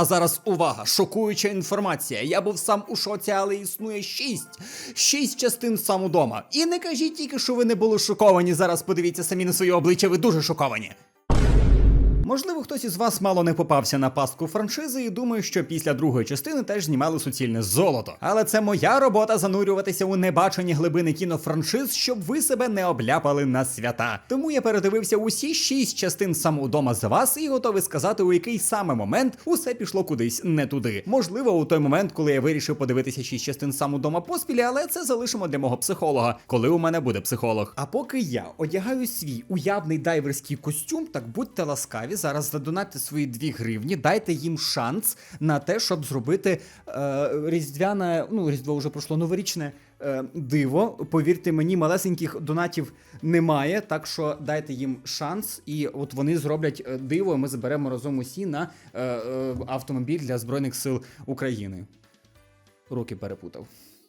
А зараз увага, шокуюча інформація. Я був сам у шоці, але існує шість. Шість частин сам удома. І не кажіть тільки, що ви не були шоковані. Зараз подивіться самі на своє обличчя, ви дуже шоковані. Можливо, хтось із вас мало не попався на пастку франшизи і думає, що після другої частини теж знімали суцільне золото. Але це моя робота занурюватися у небачені глибини кінофраншиз, щоб ви себе не обляпали на свята. Тому я передивився усі шість частин сам удома за вас і готовий сказати, у який саме момент усе пішло кудись не туди. Можливо, у той момент, коли я вирішив подивитися шість частин сам удома поспілі, але це залишимо для мого психолога, коли у мене буде психолог. А поки я одягаю свій уявний дайверський костюм, так будьте ласкаві, зараз задонатьте свої 2 гривні, дайте їм шанс на те, щоб зробити е, різдвяне, ну різдво вже пройшло новорічне е, диво. Повірте мені, малесеньких донатів немає, так що дайте їм шанс, і от вони зроблять е, диво. і Ми заберемо разом усі на е, е, автомобіль для Збройних сил України. Руки перепутав.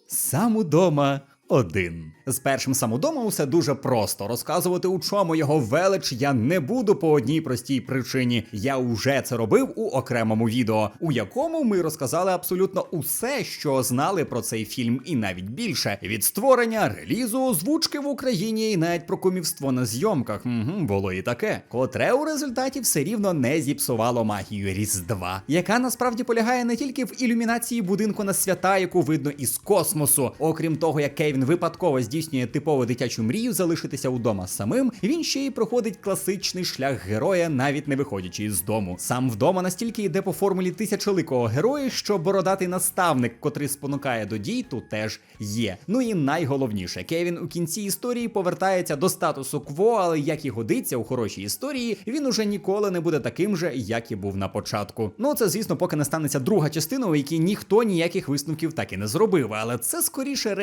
Сам удома один. З першим сам удома усе дуже просто. Розказувати, у чому його велич я не буду по одній простій причині. Я уже це робив у окремому відео, у якому ми розказали абсолютно усе, що знали про цей фільм, і навіть більше від створення, релізу, озвучки в Україні і навіть про кумівство на зйомках. Угу, було і таке, котре у результаті все рівно не зіпсувало магію Різдва, яка насправді полягає не тільки в ілюмінації будинку на свята, яку видно із космосу. Окрім того, як Кевін випадково здійснює типову дитячу мрію залишитися удома самим, він ще й проходить класичний шлях героя, навіть не виходячи із дому. Сам вдома настільки йде по формулі тисячоликого героя, що бородатий наставник, котрий спонукає до дій, тут теж є. Ну і найголовніше, Кевін у кінці історії повертається до статусу кво, але як і годиться у хорошій історії, він уже ніколи не буде таким же, як і був на початку. Ну це звісно, поки не станеться друга частина, у якій ніхто ніяких висновків так і не зробив, але це скоріше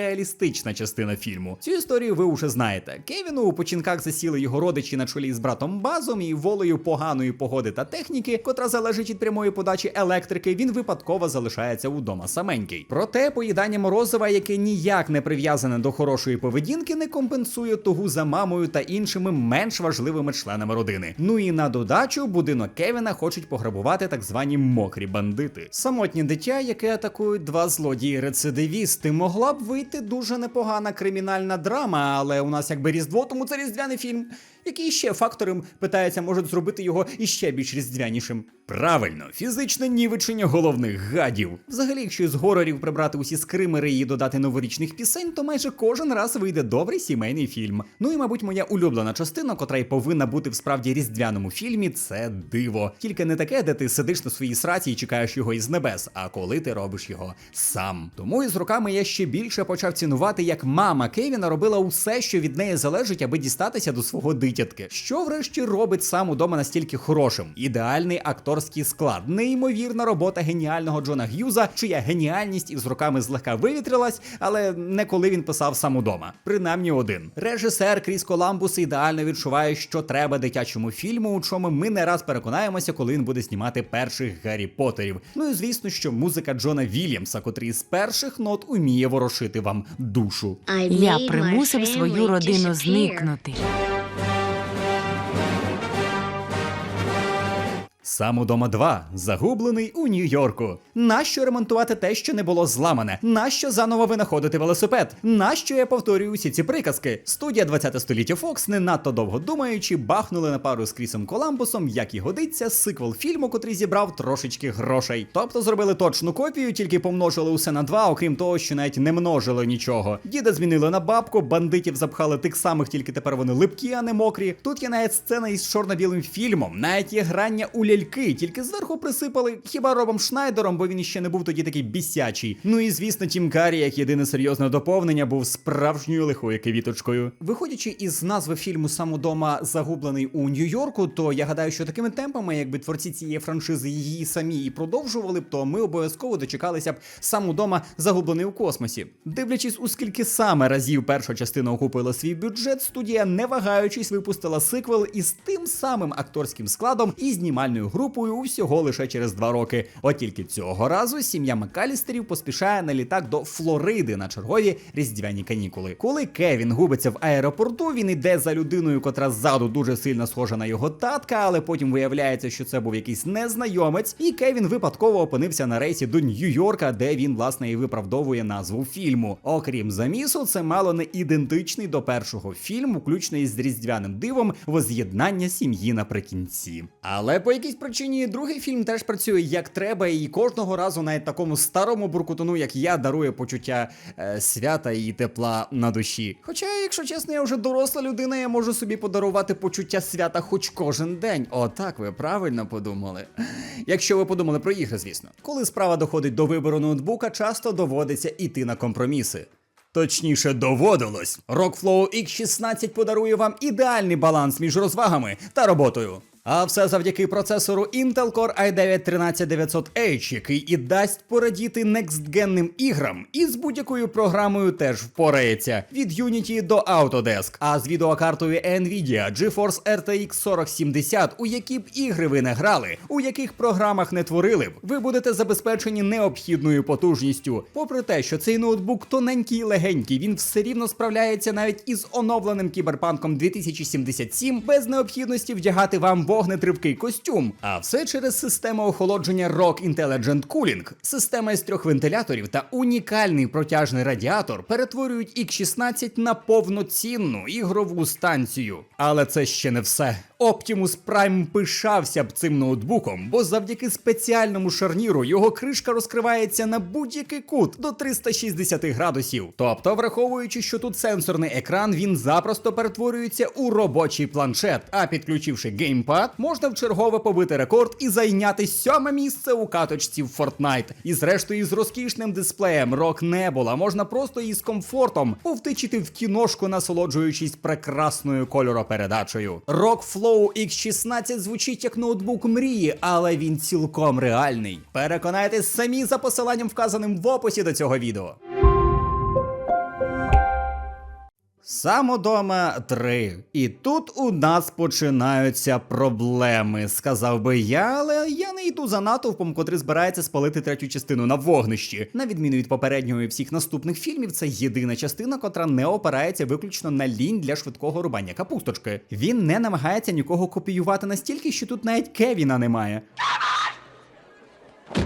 реалістична частина фільму. Цю історію ви вже знаєте. Кевіну у починках засіли його родичі на чолі з братом Базом, і волею поганої погоди та техніки, котра залежить від прямої подачі електрики, він випадково залишається удома саменький. Проте поїдання морозива, яке ніяк не прив'язане до хорошої поведінки, не компенсує тугу за мамою та іншими менш важливими членами родини. Ну і на додачу будинок Кевіна хочуть пограбувати так звані мокрі бандити. Самотнє дитя, яке атакують два злодії-рецидивісти, могла б вийти дуже непогана кримінальна драма, але у нас якби різдво, тому це різдвяний фільм. Які ще фактори питаються можуть зробити його іще більш різдвянішим? Правильно, фізичне нівечення головних гадів. Взагалі, якщо з горорів прибрати усі скримери і додати новорічних пісень, то майже кожен раз вийде добрий сімейний фільм. Ну і, мабуть, моя улюблена частина, котра й повинна бути в справді різдвяному фільмі, це диво. Тільки не таке, де ти сидиш на своїй сраці і чекаєш його із небес, а коли ти робиш його сам. Тому із роками я ще більше почав цінувати, як мама Кевіна робила усе, що від неї залежить, аби дістатися до свого дитятки. Що врешті робить сам удома настільки хорошим? Ідеальний акторський склад, неймовірна робота геніального Джона Г'юза, чия геніальність із роками злегка вивітрилась, але не коли він писав сам удома. Принаймні один. Режисер Кріс Коламбус ідеально відчуває, що треба дитячому фільму, у чому ми не раз переконаємося, коли він буде знімати перших Гаррі Поттерів. Ну і звісно, що музика Джона Вільямса, котрий з перших нот уміє ворошити вам душу. Я примусив свою родину зникнути. Сам удома 2. Загублений у Нью-Йорку. Нащо ремонтувати те, що не було зламане? Нащо заново винаходити велосипед? Нащо я повторюю усі ці приказки? Студія 20 століття Fox, не надто довго думаючи, бахнули на пару з Крісом Коламбусом, як і годиться, сиквел фільму, котрий зібрав трошечки грошей. Тобто зробили точну копію, тільки помножили усе на два, окрім того, що навіть не множили нічого. Діда змінили на бабку, бандитів запхали тих самих, тільки тепер вони липкі, а не мокрі. Тут є навіть сцена із чорно-білим фільмом, навіть є грання у ляльки, тільки зверху присипали хіба Робом Шнайдером, бо він іще не був тоді такий бісячий. Ну і звісно, Тім Карі, як єдине серйозне доповнення, був справжньою лихою квіточкою. Виходячи із назви фільму «Сам удома загублений у Нью-Йорку, то я гадаю, що такими темпами, якби творці цієї франшизи її самі і продовжували б, то ми обов'язково дочекалися б сам удома загублений у космосі. Дивлячись, у скільки саме разів перша частина окупила свій бюджет, студія, не вагаючись, випустила сиквел із тим самим акторським складом і знімальною групою усього лише через два роки. От тільки цього разу сім'я Макалістерів поспішає на літак до Флориди на чергові різдвяні канікули. Коли Кевін губиться в аеропорту, він іде за людиною, котра ззаду дуже сильно схожа на його татка, але потім виявляється, що це був якийсь незнайомець, і Кевін випадково опинився на рейсі до Нью-Йорка, де він власне і виправдовує назву фільму. Окрім замісу, це мало не ідентичний до першого фільму, включно із різдвяним дивом воз'єднання сім'ї наприкінці. Але по якійсь причині другий фільм теж працює як треба, і кожного разу навіть такому старому буркутуну, як я, дарує почуття е, свята і тепла на душі. Хоча, якщо чесно, я вже доросла людина, я можу собі подарувати почуття свята хоч кожен день. Отак ви правильно подумали. Якщо ви подумали про ігри, звісно. Коли справа доходить до вибору ноутбука, часто доводиться іти на компроміси. Точніше, доводилось. Rockflow X16 подарує вам ідеальний баланс між розвагами та роботою. А все завдяки процесору Intel Core i9 13900H, який і дасть порадіти некстгенним іграм, і з будь-якою програмою теж впорається від Unity до Autodesk. А з відеокартою Nvidia GeForce RTX 4070, у які б ігри ви не грали, у яких програмах не творили б, ви будете забезпечені необхідною потужністю. Попри те, що цей ноутбук тоненький і легенький, він все рівно справляється навіть із оновленим кіберпанком 2077 без необхідності вдягати вам вогнетривкий костюм. А все через систему охолодження Rock Intelligent Cooling. Система із трьох вентиляторів та унікальний протяжний радіатор перетворюють X16 на повноцінну ігрову станцію. Але це ще не все. Optimus Prime пишався б цим ноутбуком, бо завдяки спеціальному шарніру його кришка розкривається на будь-який кут до 360 градусів. Тобто, враховуючи, що тут сенсорний екран, він запросто перетворюється у робочий планшет. А підключивши геймпад, можна вчергове побити рекорд і зайняти сьоме місце у каточці в Fortnite. І зрештою, з розкішним дисплеєм Rock Nebula можна просто із комфортом повтичити в кіношку, насолоджуючись прекрасною кольоропередачею. Rock Flow X16 звучить як ноутбук мрії, але він цілком реальний. Переконайтесь самі за посиланням, вказаним в описі до цього відео. Самодома 3. І тут у нас починаються проблеми, сказав би я, але я не йду за натовпом, котрий збирається спалити третю частину на вогнищі. На відміну від попереднього і всіх наступних фільмів, це єдина частина, котра не опирається виключно на лінь для швидкого рубання капусточки. Він не намагається нікого копіювати настільки, що тут навіть Кевіна немає.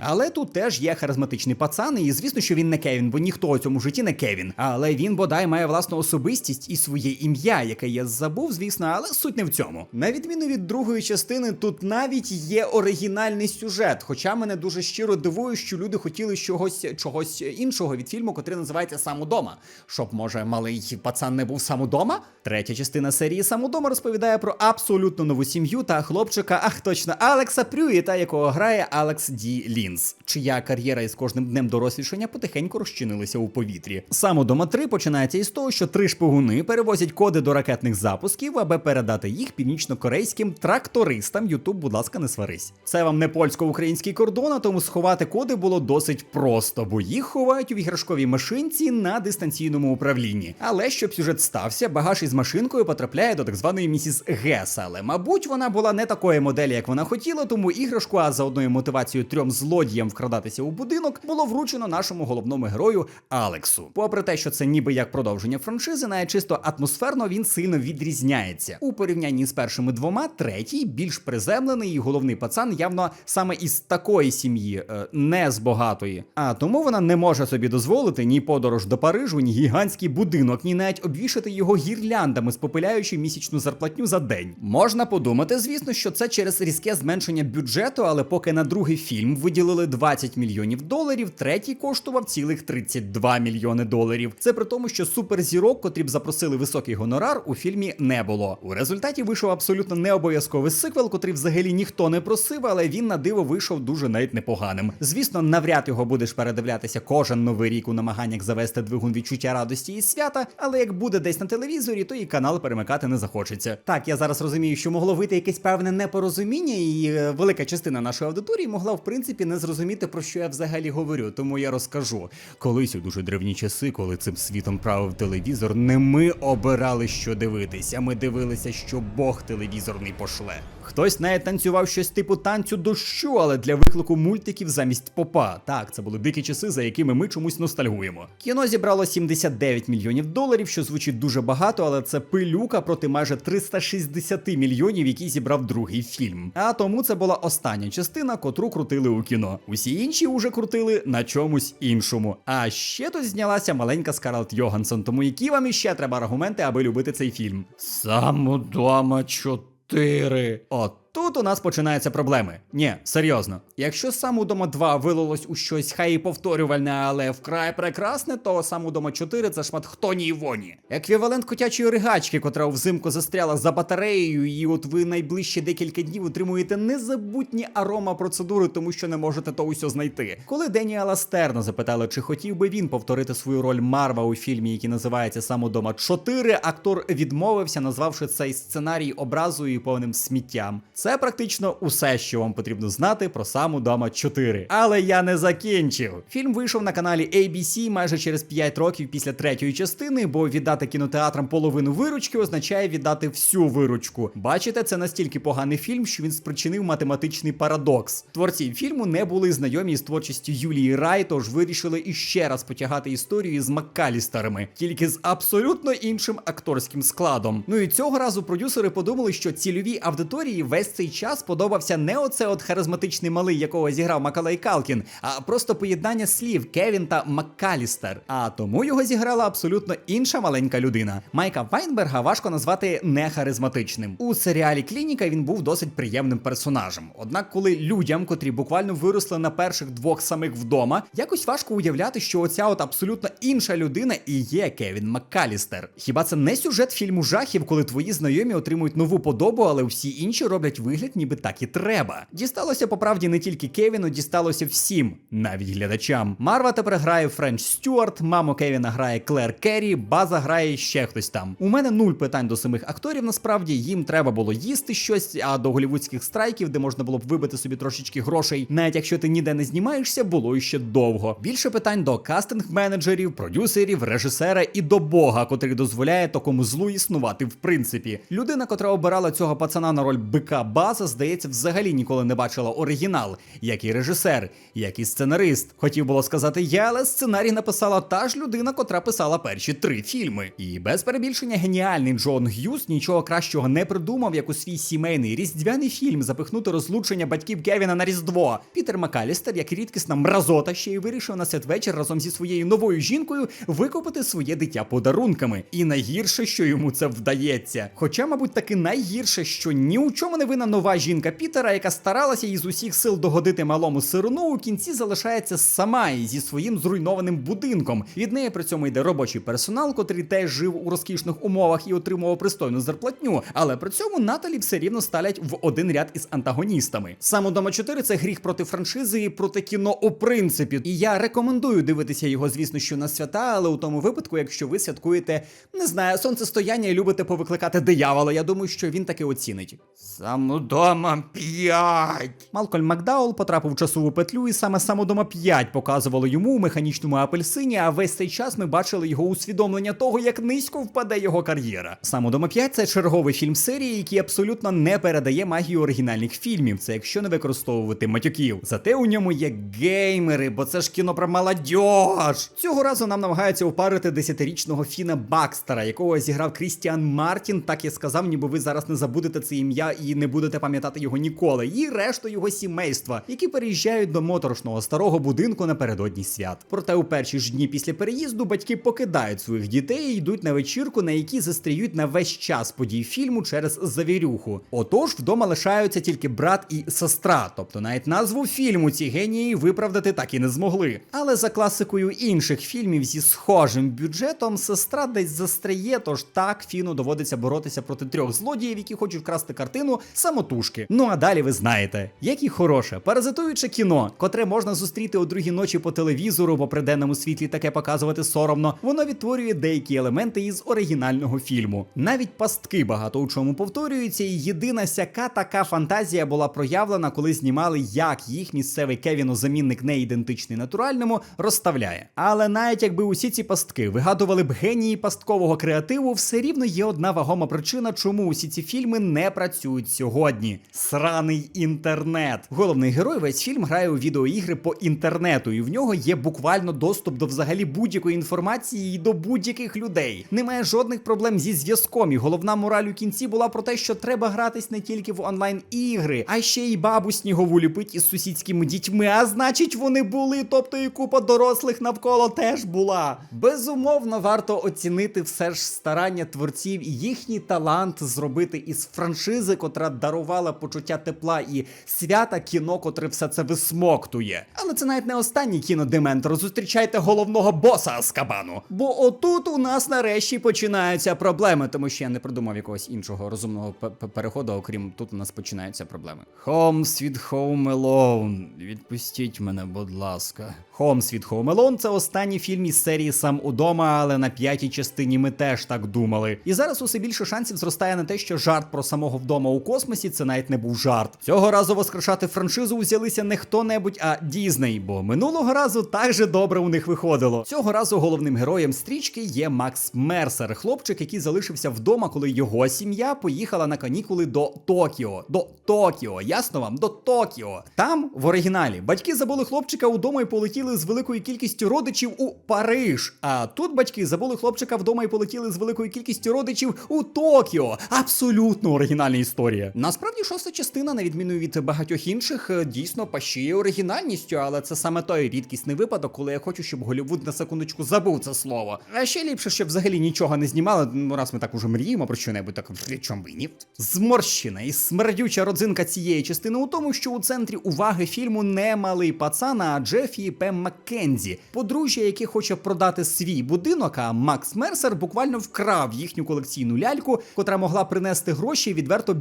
Але тут теж є харизматичний пацан, і звісно, що він не Кевін, бо ніхто у цьому житті не Кевін. Але він бодай має власну особистість і своє ім'я, яке я забув, звісно, але суть не в цьому. На відміну від другої частини, тут навіть є оригінальний сюжет. Хоча мене дуже щиро дивує, що люди хотіли чогось чогось іншого від фільму, котрий називається Сам удома. Щоб, може, малий пацан не був сам удома? Третя частина серії Сам удома розповідає про абсолютно нову сім'ю та хлопчика, ах точно, Алекса Прюїта, якого грає Алекс Ді Лінс, чия кар'єра із кожним днем дорослішання потихеньку розчинилася у повітрі. Саме дома 3 починається із того, що три шпигуни перевозять коди до ракетних запусків, аби передати їх північно-корейським трактористам. Ютуб, будь ласка, не сварись. Це вам не польсько-український кордон, а тому сховати коди було досить просто, бо їх ховають у іграшковій машинці на дистанційному управлінні. Але щоб сюжет стався, багаж із машинкою потрапляє до так званої місіс Гес. Але, мабуть, вона була не такої моделі, як вона хотіла, тому іграшку, а за одною мотивацією трьом злодіям вкрадатися у будинок, було вручено нашому головному герою Алексу. Попри те, що це ніби як продовження франшизи, навіть чисто атмосферно він сильно відрізняється. У порівнянні з першими двома, третій більш приземлений і головний пацан явно саме із такої сім'ї, е, не з багатої. А тому вона не може собі дозволити ні подорож до Парижу, ні гігантський будинок, ні навіть обвішати його гірляндами, спопиляючи місячну зарплатню за день. Можна подумати, звісно, що це через різке зменшення бюджету, але поки на другий фільм виділили 20 мільйонів доларів, третій коштував цілих 32 мільйони доларів. Це при тому, що суперзірок, котрі б запросили високий гонорар, у фільмі не було. У результаті вийшов абсолютно не обов'язковий сиквел, котрий взагалі ніхто не просив, але він на диво вийшов дуже навіть непоганим. Звісно, навряд його будеш передивлятися кожен новий рік у намаганнях завести двигун відчуття радості і свята. Але як буде десь на телевізорі, то і канал перемикати не захочеться. Так, я зараз розумію, що могло вийти якесь певне непорозуміння, і е, велика частина нашої аудиторії могла в принципі не зрозуміти про що я взагалі говорю. Тому я розкажу. Колись у дуже древні часи, коли цим світом правив телевізор, не ми обирали, що дивитися. Ми дивилися, що Бог телевізорний пошле. Хтось навіть танцював щось типу танцю дощу, але для виклику мультиків замість попа. Так, це були дикі часи, за якими ми чомусь ностальгуємо. Кіно зібрало 79 мільйонів доларів, що звучить дуже багато, але це пилюка проти майже 360 мільйонів, які зібрав другий фільм. А тому це була остання частина, котру крутили у кіно. Усі інші уже крутили на чомусь іншому. А ще тут знялася маленька Скарлетт Йогансон, тому які вам іще треба аргументи, аби любити цей фільм? Самодома 4. тири. От тут у нас починаються проблеми. Ні, серйозно. Якщо сам удома 2 вилилось у щось хай і повторювальне, але вкрай прекрасне, то сам удома 4 це шмат хтоні і воні. Еквівалент котячої ригачки, котра взимку застряла за батареєю, і от ви найближчі декілька днів отримуєте незабутні арома процедури, тому що не можете то усьо знайти. Коли Деніела Стерна запитали, чи хотів би він повторити свою роль Марва у фільмі, який називається Сам удома 4, актор відмовився, назвавши цей сценарій образою і повним сміттям. Це практично усе, що вам потрібно знати про сам удома 4. Але я не закінчив. Фільм вийшов на каналі ABC майже через 5 років після третьої частини, бо віддати кінотеатрам половину виручки означає віддати всю виручку. Бачите, це настільки поганий фільм, що він спричинив математичний парадокс. Творці фільму не були знайомі з творчістю Юлії Рай, тож вирішили іще раз потягати історію з Маккалістерами, тільки з абсолютно іншим акторським складом. Ну і цього разу продюсери подумали, що цільовій аудиторії весь цей час подобався не оце от харизматичний малий, якого зіграв Макалей Калкін, а просто поєднання слів Кевін та Маккалістер. А тому його зіграла абсолютно інша маленька людина. Майка Вайнберга важко назвати не харизматичним. У серіалі Клініка він був досить приємним персонажем. Однак, коли людям, котрі буквально виросли на перших двох самих вдома, якось важко уявляти, що оця от абсолютно інша людина і є Кевін Маккалістер. Хіба це не сюжет фільму жахів, коли твої знайомі отримують нову подобу, але всі інші роблять вигляд, ніби так і треба. Дісталося по правді не тільки Кевіну, дісталося всім, навіть глядачам. Марва тепер грає Френч Стюарт, мамо Кевіна грає Клер Керрі, база грає ще хтось там. У мене нуль питань до самих акторів. Насправді їм треба було їсти щось, а до голівудських страйків, де можна було б вибити собі трошечки грошей, навіть якщо ти ніде не знімаєшся, було іще довго. Більше питань до кастинг-менеджерів, продюсерів, режисера і до Бога, котрий дозволяє такому злу існувати в принципі. Людина, котра обирала цього пацана на роль бика база, здається, взагалі ніколи не бачила оригінал, як і режисер, як і сценарист. Хотів було сказати я, але сценарій написала та ж людина, котра писала перші три фільми. І без перебільшення геніальний Джон Г'юз нічого кращого не придумав, як у свій сімейний різдвяний фільм запихнути розлучення батьків Кевіна на Різдво. Пітер Макалістер, як рідкісна мразота, ще й вирішив на святвечір разом зі своєю новою жінкою викупити своє дитя подарунками. І найгірше, що йому це вдається. Хоча, мабуть, таки найгірше, що ні у чому не винна нова жінка Пітера, яка старалася із усіх сил догодити малому сирону, у кінці залишається сама зі своїм зруйнованим будинком. Від неї при цьому йде робочий персонал, котрий теж жив у розкішних умовах і отримував пристойну зарплатню. Але при цьому Наталі все рівно ставлять в один ряд із антагоністами. Сам «Удома 4» – це гріх проти франшизи і проти кіно у принципі. І я рекомендую дивитися його, звісно, що на свята, але у тому випадку, якщо ви святкуєте, не знаю, сонцестояння і любите повикликати диявола, я думаю, що він таки оцінить. Сам удома 5. Малкольм Макдаул потрапив в часову петлю, і саме сам удома 5 показувало йому у механічному апельсині, а весь цей час ми бачили його усвідомлення того, як низько впаде його кар'єра. Сам удома 5 це черговий фільм серії, який абсолютно не передає магію оригінальних фільмів. Це якщо не використовувати матюків. Зате у ньому є геймери, бо це ж кіно про молодіж. Цього разу нам намагаються упарити десятирічного Фіна Бакстера, якого зіграв Крістіан Мартін. Так я сказав, ніби ви зараз не забудете це ім'я і не будете пам'ятати його ніколи. І решту його сімейства, які переїжджають до моторошного старого будинку напередодні свят. Проте у перші ж дні після переїзду батьки покидають своїх дітей і йдуть на вечірку, на якій застріють на весь час подій фільму через завірюху. Отож, вдома лишаються тільки брат і сестра, тобто навіть назву фільму ці генії виправдати так і не змогли. Але за класикою інших фільмів зі схожим бюджетом сестра десь застряє, тож так Фіну доводиться боротися проти трьох злодіїв, які хочуть вкрасти картину самотужки. Ну а далі ви знаєте, як і хороше, паразитуюче кіно, котре можна зустріти о другій ночі по телевізору, бо при денному світлі таке показувати соромно, воно відтворює деякі елементи із оригінального фільму. Навіть пастки багато у чому повторюються, і єдина сяка така фантазія була проявлена, коли знімали, як їх місцевий Кевіно-замінник не ідентичний натуральному, розставляє. Але навіть якби усі ці пастки вигадували б генії пасткового креативу, все рівно є одна вагома причина, чому усі ці фільми не працюють сьогодні. Сьогодні. Сраний інтернет. Головний герой весь фільм грає у відеоігри по інтернету, і в нього є буквально доступ до взагалі будь-якої інформації і до будь-яких людей. Немає жодних проблем зі зв'язком. І головна мораль у кінці була про те, що треба гратись не тільки в онлайн ігри, а ще й бабу снігову ліпить із сусідськими дітьми. А значить, вони були, тобто і купа дорослих навколо теж була. Безумовно, варто оцінити все ж старання творців і їхній талант зробити із франшизи, котра дарувала почуття тепла і свята кіно, котре все це висмоктує. Але це навіть не останній кіно Дементор. Зустрічайте головного боса Аскабану. Бо отут у нас нарешті починаються проблеми, тому що я не придумав якогось іншого розумного переходу, окрім тут у нас починаються проблеми. Home Sweet Home Alone. Відпустіть мене, будь ласка. Home Sweet Home Alone – це останній фільм із серії Сам удома, але на п'ятій частині ми теж так думали. І зараз усе більше шансів зростає на те, що жарт про самого вдома у космосі це навіть не був жарт. Цього разу воскрешати франшизу узялися не хто-небудь, а Дізней, бо минулого разу так же добре у них виходило. Цього разу головним героєм стрічки є Макс Мерсер, хлопчик, який залишився вдома, коли його сім'я поїхала на канікули до Токіо. До Токіо, ясно вам? До Токіо. Там в оригіналі батьки забули хлопчика удома і полетіли з великою кількістю родичів у Париж. А тут батьки забули хлопчика вдома і полетіли з великою кількістю родичів у Токіо. Абсолютно оригінальна історія. Насправді, шоста частина, на відміну від багатьох інших, е, дійсно пащує оригінальністю, але це саме той рідкісний випадок, коли я хочу, щоб Голівуд на секундочку забув це слово. А ще ліпше, щоб взагалі нічого не знімали. Ну раз ми так уже мріємо про що-небудь, так чому ні? Зморщена і смердюча родзинка цієї частини у тому, що у центрі уваги фільму не малий пацан, а Джефі і Пем Маккензі, подружжя, яке хоче продати свій будинок, а Макс Мерсер буквально вкрав їхню колекційну ляльку, котра могла принести гроші відверто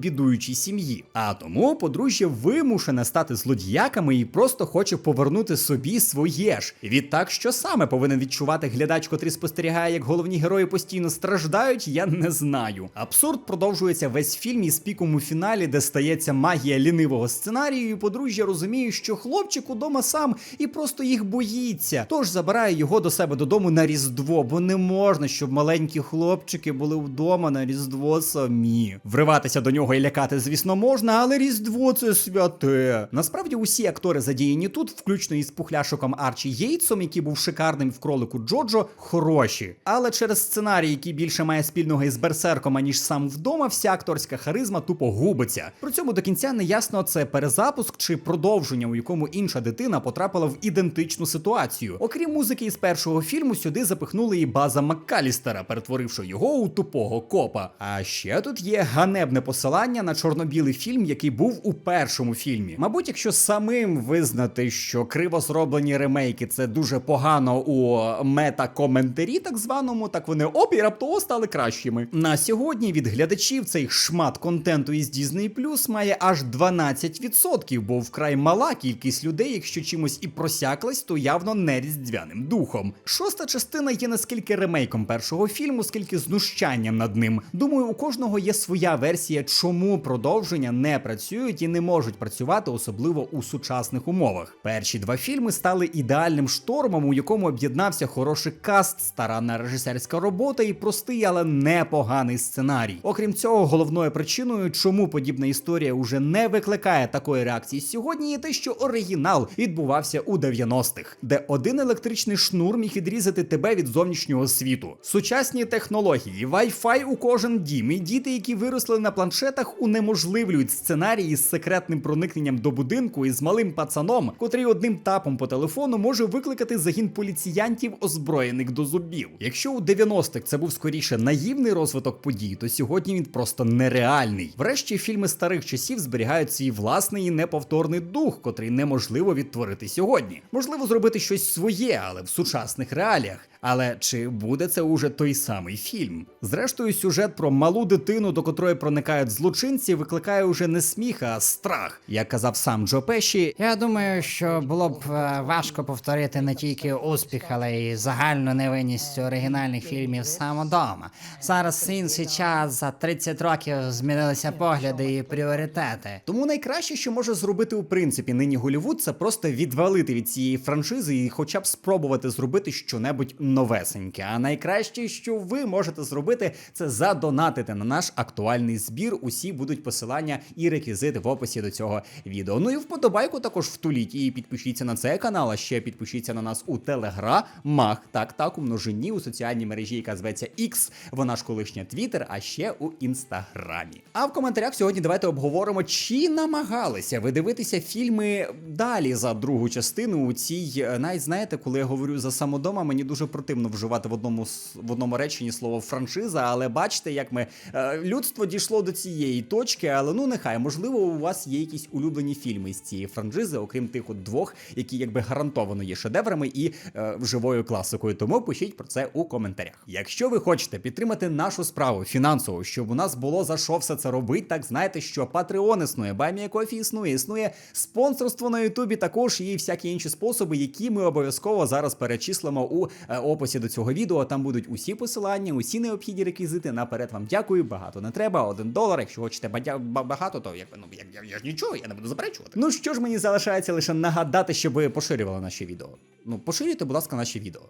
бідуючій сім'ї. А тому подружжя вимушене стати злодіяками і просто хоче повернути собі своє ж. Відтак, що саме повинен відчувати глядач, котрий спостерігає, як головні герої постійно страждають, я не знаю. Абсурд продовжується весь фільм із піком у фіналі, де стається магія лінивого сценарію, і подружжя розуміє, що хлопчик удома сам і просто їх боїться. Тож забирає його до себе додому на Різдво, бо не можна, щоб маленькі хлопчики були вдома на Різдво самі. Вриватися до нього і лякати, звісно, можна, але Різдво це святе. Насправді усі актори задіяні тут, включно із пухляшоком Арчі Єйтсом, який був шикарним в кролику Джоджо, хороші. Але через сценарій, який більше має спільного із берсерком, аніж сам вдома, вся акторська харизма тупо губиться. При цьому до кінця не ясно, це перезапуск чи продовження, у якому інша дитина потрапила в ідентичну ситуацію. Окрім музики із першого фільму, сюди запихнули і база Маккалістера, перетворивши його у тупого копа. А ще тут є ганебне посилання на чорно-білий фільм, який був у першому фільмі. Мабуть, якщо самим визнати, що криво зроблені ремейки це дуже погано у мета-коментарі, так званому, так вони оп і раптово стали кращими. На сьогодні від глядачів цей шмат контенту із Disney Plus має аж 12%, бо вкрай мала кількість людей, якщо чимось і просяклась, то явно не різдвяним духом. Шоста частина є наскільки ремейком першого фільму, скільки знущанням над ним. Думаю, у кожного є своя версія, чому продовження не працюють і не можуть працювати, особливо у сучасних умовах. Перші два фільми стали ідеальним штормом, у якому об'єднався хороший каст, старанна режисерська робота і простий, але непоганий сценарій. Окрім цього, головною причиною, чому подібна історія уже не викликає такої реакції сьогодні, є те, що оригінал відбувався у 90-х, де один електричний шнур міг відрізати тебе від зовнішнього світу. Сучасні технології, Wi-Fi у кожен дім, і діти, які виросли на планшетах, унеможливлюють сценарії з секретним проникненням до будинку і з малим пацаном, котрий одним тапом по телефону може викликати загін поліціянтів, озброєних до зубів. Якщо у 90-х це був скоріше наївний розвиток подій, то сьогодні він просто нереальний. Врешті фільми старих часів зберігають свій власний і неповторний дух, котрий неможливо відтворити сьогодні. Можливо, зробити щось своє, але в сучасних реаліях. Але чи буде це уже той самий фільм? Зрештою, сюжет про малу дитину, до котрої проникають злочинці, викликає уже не сміх, а страх. Як казав сам Джо Пеші, Я думаю, що було б е, важко повторити не тільки успіх, але й загальну невинність оригінальних фільмів самодома. Зараз інший час за 30 років змінилися погляди і пріоритети. Тому найкраще, що може зробити у принципі нині Голівуд, це просто відвалити від цієї франшизи і хоча б спробувати зробити щонебудь новесеньке. А найкраще, що ви можете зробити, це задонатити на наш актуальний збір. Усі будуть посилання і реквізити в описі до цього відео. Ну і вподобайку також втуліть і підпишіться на цей канал. А ще підпишіться на нас у Телеграмах. Так, так, у множині у соціальній мережі, яка зветься X, вона ж колишня Twitter, а ще у інстаграмі. А в коментарях сьогодні давайте обговоримо, чи намагалися ви дивитися фільми далі за другу частину. У цій е, навіть знаєте, коли я говорю за самодома, мені дуже противно вживати в одному в одному реченні слово франшиза, але бачите, як ми е, людство дійшло до цієї точки. Але ну нехай, можливо, у вас є якісь улюблені фільми з цієї франшизи, окрім тих от двох, які якби гарантовано є шедеврами і е, живою класикою. Тому пишіть про це у коментарях. Якщо ви хочете підтримати нашу справу фінансово, щоб у нас було за що все це робити, так знаєте, що Patreon існує, Кофі існує, існує спонсорство на Ютубі, також і всякі інші способи, які ми обов'язково зараз перечислимо у е, описі до цього відео. Там будуть усі посилання, усі необхідні реквізити. Наперед вам дякую. Багато не треба. Один долар. Якщо хочете багато, то як ну я, я, я ж нічого, я не буду заперечувати. Ну що ж мені залишається лише нагадати, щоб ви поширювали наші відео. Ну поширюйте, будь ласка, наші відео.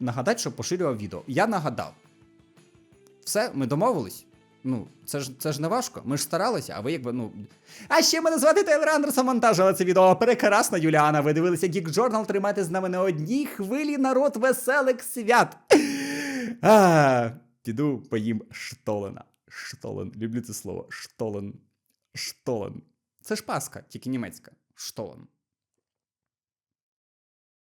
Нагадати, щоб поширював відео. Я нагадав. Все, ми домовились. Ну, це ж це ж не важко. Ми ж старалися, а ви якби, ну. А ще мене звати Тейлор Андерсон монтажила це відео. Прекрасна Юліана. Ви дивилися Geek Journal, тримайте з нами на одній хвилі народ веселих свят. А, піду поїм штолена. Штолен. Люблю це слово. Штолен. Штолен. Це ж паска, тільки німецька. Штолен.